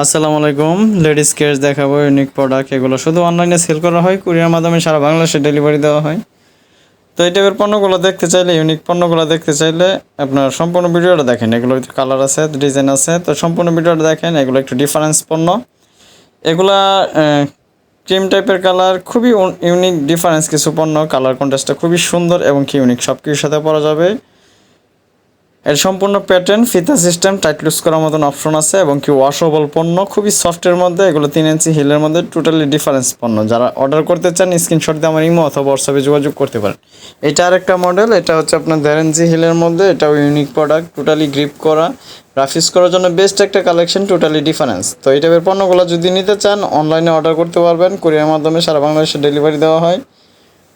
আসসালামু আলাইকুম। Ladies care দেখাবো ইউনিক প্রোডাক্ট এগুলো শুধু অনলাইনে সেল করা হয় কুরিয়ার মাধ্যমে সারা বাংলাদেশে ডেলিভারি দেওয়া হয়। তো এই টাইপের পণ্যগুলো দেখতে চাইলে ইউনিক পণ্যগুলো দেখতে চাইলে আপনার সম্পূর্ণ ভিডিওটা দেখেন। এগুলো কালার আছে ডিজাইন আছে। তো সম্পূর্ণ ভিডিওটা দেখেন, এগুলো একটু ডিফারেন্স পণ্য। এগুলা ক্রিম টাইপের কালার খুবই ইউনিক ডিফারেন্স কিছু পণ্য। কালার কন্ট্রাস্টটা খুবই সুন্দর এবং কি ইউনিক সব কিছুর সাথে পরা যাবে। এর সম্পূর্ণ প্যাটার্ন ফিতা সিস্টেম টাইট লুজ করার মতন অপশন আছে এবং কি ওয়াশেবল পণ্য, খুবই সফটের মধ্যে, এগুলো তিন ইঞ্চি হিলের মধ্যে টোটালি ডিফারেন্স পণ্য। যারা অর্ডার করতে চান স্ক্রিনশট দিয়ে আমার ইমো অথবা হোয়াটসঅ্যাপে যোগাযোগ করতে পারেন। এটা আরেকটা মডেল এটা হচ্ছে আপনার দেড় ইঞ্চি হিলের মধ্যে, এটাও ইউনিক প্রোডাক্ট টোটালি গ্রিপ করা রাফিস করার জন্য বেস্ট একটা কালেকশন টোটালি ডিফারেন্স তো এই টাইপের পণ্যগুলো যদি নিতে চান অনলাইনে অর্ডার করতে পারবেন কুরিয়ার মাধ্যমে সারা বাংলাদেশে ডেলিভারি দেওয়া হয়।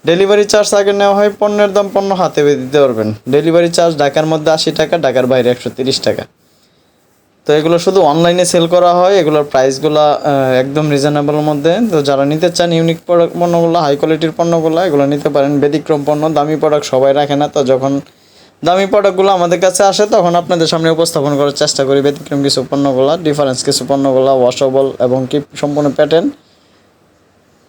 ডেলিভারি চার্জ আগে নেওয়া হয় পণ্যের দাম পণ্য হাতে দিতে পারবেন। ডেলিভারি চার্জ ঢাকার মধ্যে আশি টাকা, ঢাকার বাইরে একশো তিরিশ টাকা। তো এগুলো শুধু অনলাইনে সেল করা হয়, এগুলোর প্রাইসগুলো একদম রিজনেবলের মধ্যে। তো যারা নিতে চান ইউনিক প্রোডাক্ট পণ্যগুলো হাই কোয়ালিটির পণ্যগুলো, এগুলো নিতে পারেন। ব্যতিক্রম পণ্য, দামি প্রোডাক্ট সবাই রাখে না। তো যখন দামি প্রোডাক্টগুলো আমাদের কাছে আসে, তখন আপনাদের সামনে উপস্থাপন করার চেষ্টা করি। ব্যতিক্রম কিছু পণ্যগুলো ডিফারেন্স কিছু পণ্যগুলো ওয়াশেবল এবং কি সম্পূর্ণ প্যাটার্ন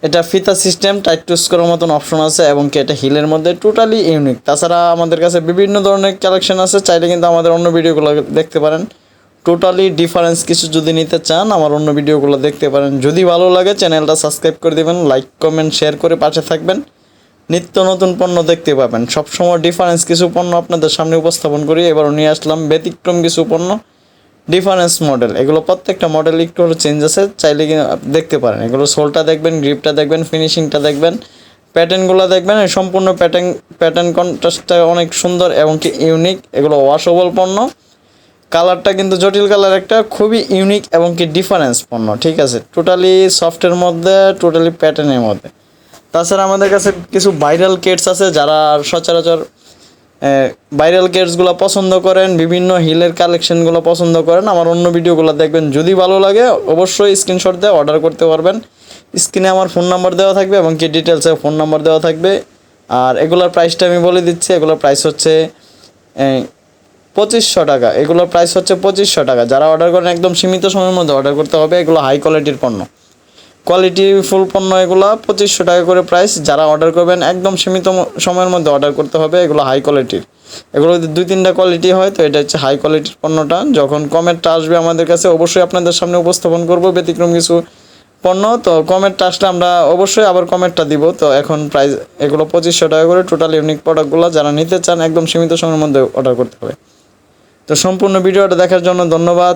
এটা ফিতা সিস্টেম টাইট টুস করার মতন অপশন আছে এবং কি এটা হিলের মধ্যে টোটালি ইউনিক তাছাড়া আমাদের কাছে বিভিন্ন ধরনের কালেকশন আছে, চাইলে কিন্তু আমাদের অন্য ভিডিওগুলো দেখতে পারেন। টোটালি ডিফারেন্স কিছু যদি নিতে চান, আমার অন্য ভিডিওগুলো দেখতে পারেন। যদি ভালো লাগে চ্যানেলটা সাবস্ক্রাইব করে দেবেন লাইক কমেন্ট শেয়ার করে পাশে থাকবেন। নিত্য নতুন পণ্য দেখতে পাবেন। সবসময় ডিফারেন্স কিছু পণ্য আপনাদের সামনে উপস্থাপন করি। এবারও নিয়ে আসলাম ব্যতিক্রম কিছু পণ্য। ডিফারেন্স মডেল এগুলো প্রত্যেকটা মডেল একটু চেঞ্জ আছে, চাইলে দেখতে পারেন। এগুলো সোলটা দেখবেন গ্রিপটা দেখবেন ফিনিশিংটা দেখবেন প্যাটার্নগুলো দেখবেন সম্পূর্ণ প্যাটার্ন প্যাটার্ন কন্ট্রাস্টটা অনেক সুন্দর এবং কি ইউনিক এগুলো ওয়াশেবল পণ্য। কালারটা কিন্তু জটিল কালার একটা, খুবই ইউনিক এবং কি ডিফারেন্স পণ্য, ঠিক আছে? টোটালি সফটের মধ্যে টোটালি প্যাটার্নের মধ্যে। তাছাড়া আমাদের কাছে কিছু ভাইরাল কেটস আছে, যারা সচরাচর ভাইরাল কেটসগুলো পছন্দ করেন, বিভিন্ন হিলের কালেকশনগুলো পছন্দ করেন, আমার অন্য ভিডিওগুলো দেখবেন। যদি ভালো লাগে, অবশ্যই স্ক্রিনশট দিয়ে অর্ডার করতে পারবেন। স্ক্রিনে আমার ফোন নাম্বার দেওয়া থাকবে এবং কি ডিটেলসে ফোন নাম্বার দেওয়া থাকবে। আর এগুলোর প্রাইসটা আমি বলে দিচ্ছি, এগুলোর প্রাইস হচ্ছে পঁচিশশো টাকা। এগুলোর প্রাইস হচ্ছে পঁচিশশো টাকা। যারা অর্ডার করেন, একদম সীমিত সময়ের মধ্যে অর্ডার করতে হবে। এগুলো হাই কোয়ালিটির পণ্য। কোয়ালিটি ফুল পণ্য এগুলো পঁচিশশো টাকা করে প্রাইস যারা অর্ডার করবেন, একদম সীমিত সময়ের মধ্যে অর্ডার করতে হবে। এগুলো হাই কোয়ালিটির এগুলো দুই তিনটা কোয়ালিটি হয়, তো এটা হচ্ছে হাই কোয়ালিটির পণ্যটা। যখন কমেরটা আসবে আমাদের কাছে, অবশ্যই আপনাদের সামনে উপস্থাপন করব ব্যতিক্রম কিছু পণ্য। তো কমেন্টটা আসলে আমরা অবশ্যই আবার কমেন্টটা দিব। তো এখন প্রাইস এগুলো পঁচিশশো টাকা করে টোটাল ইউনিক প্রোডাক্টগুলো যারা নিতে চান, একদম সীমিত সময়ের মধ্যে অর্ডার করতে হবে। তো সম্পূর্ণ ভিডিওটা দেখার জন্য ধন্যবাদ।